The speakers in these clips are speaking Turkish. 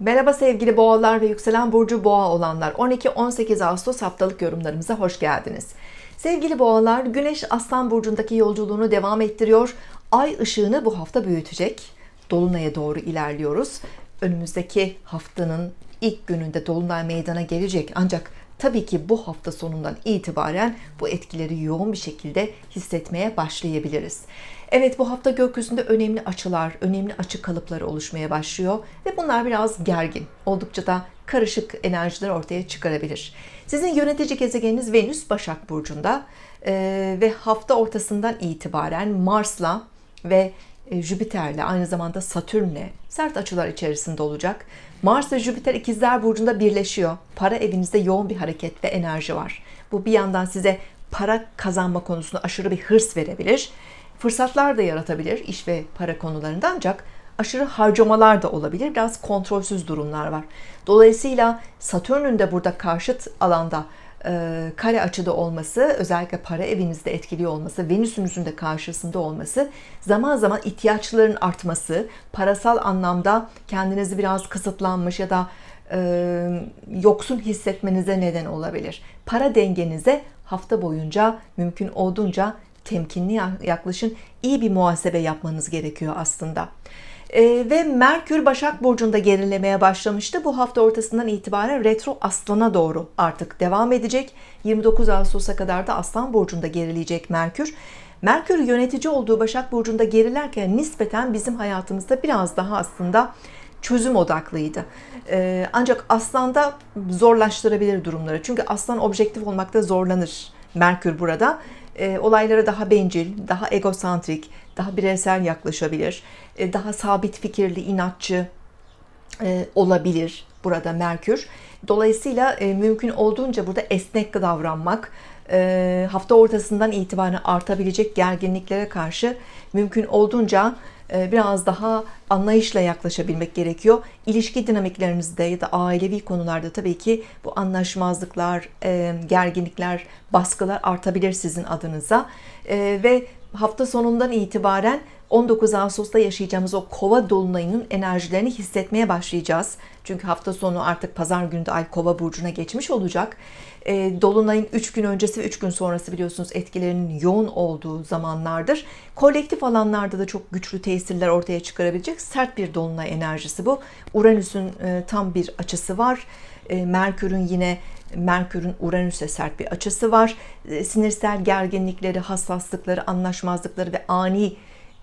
Merhaba sevgili boğalar ve yükselen burcu boğa olanlar. 12-18 Ağustos haftalık yorumlarımıza hoş geldiniz. Sevgili boğalar, Güneş Aslan burcundaki yolculuğunu devam ettiriyor. Ay ışığını bu hafta büyütecek. Dolunay'a doğru ilerliyoruz. Önümüzdeki haftanın ilk gününde dolunay meydana gelecek. Ancak tabii ki bu hafta sonundan itibaren bu etkileri yoğun bir şekilde hissetmeye başlayabiliriz. Evet bu hafta gökyüzünde önemli açılar, önemli açı kalıpları oluşmaya başlıyor ve bunlar biraz gergin. Oldukça da karışık enerjiler ortaya çıkarabilir. Sizin yönetici gezegeniniz Venüs Başak Burcu'nda ee, ve hafta ortasından itibaren Mars'la ve Jüpiter'le aynı zamanda Satürn'le sert açılar içerisinde olacak. Mars ve Jüpiter ikizler burcunda birleşiyor. Para evinizde yoğun bir hareket ve enerji var. Bu bir yandan size para kazanma konusunda aşırı bir hırs verebilir. Fırsatlar da yaratabilir iş ve para konularında ancak aşırı harcamalar da olabilir. Biraz kontrolsüz durumlar var. Dolayısıyla Satürn'ün de burada karşıt alanda e, kare açıda olması, özellikle para evinizde etkili olması, Venüs'ünüzün de karşısında olması, zaman zaman ihtiyaçların artması, parasal anlamda kendinizi biraz kısıtlanmış ya da e, yoksun hissetmenize neden olabilir. Para dengenize hafta boyunca mümkün olduğunca temkinli yaklaşın. İyi bir muhasebe yapmanız gerekiyor aslında. E, ve Merkür Başak Burcu'nda gerilemeye başlamıştı. Bu hafta ortasından itibaren retro aslana doğru artık devam edecek. 29 Ağustos'a kadar da Aslan Burcu'nda gerileyecek Merkür. Merkür yönetici olduğu Başak Burcu'nda gerilerken nispeten bizim hayatımızda biraz daha aslında çözüm odaklıydı. Ee, ancak aslanda zorlaştırabilir durumları. Çünkü aslan objektif olmakta zorlanır. Merkür burada e, olaylara daha bencil, daha egosantrik, daha bireysel yaklaşabilir, e, daha sabit fikirli, inatçı e, olabilir burada Merkür. Dolayısıyla e, mümkün olduğunca burada esnek davranmak, e, hafta ortasından itibaren artabilecek gerginliklere karşı mümkün olduğunca biraz daha anlayışla yaklaşabilmek gerekiyor. İlişki dinamiklerinizde ya da ailevi konularda tabii ki bu anlaşmazlıklar, e, gerginlikler, baskılar artabilir sizin adınıza. E, ve hafta sonundan itibaren 19 Ağustos'ta yaşayacağımız o kova dolunayının enerjilerini hissetmeye başlayacağız. Çünkü hafta sonu artık pazar günü de ay kova burcuna geçmiş olacak. E, dolunayın 3 gün öncesi ve 3 gün sonrası biliyorsunuz etkilerinin yoğun olduğu zamanlardır. Kolektif alanlarda da çok güçlü tesirler ortaya çıkarabilecek sert bir dolunay enerjisi bu. Uranüs'ün e, tam bir açısı var. E, Merkür'ün yine Merkür'ün Uranüs'e sert bir açısı var. Sinirsel gerginlikleri, hassaslıkları, anlaşmazlıkları ve ani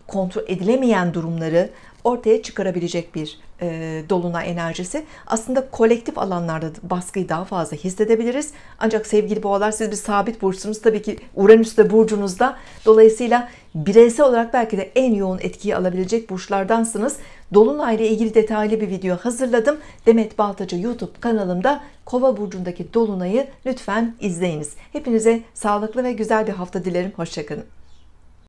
kontrol edilemeyen durumları ortaya çıkarabilecek bir e, dolunay enerjisi. Aslında kolektif alanlarda baskıyı daha fazla hissedebiliriz. Ancak sevgili boğalar siz bir sabit burçsunuz. Tabii ki Uranüs de burcunuzda. Dolayısıyla bireysel olarak belki de en yoğun etkiyi alabilecek burçlardansınız. Dolunay ile ilgili detaylı bir video hazırladım. Demet Baltacı YouTube kanalımda Kova burcundaki dolunayı lütfen izleyiniz. Hepinize sağlıklı ve güzel bir hafta dilerim. Hoşçakalın.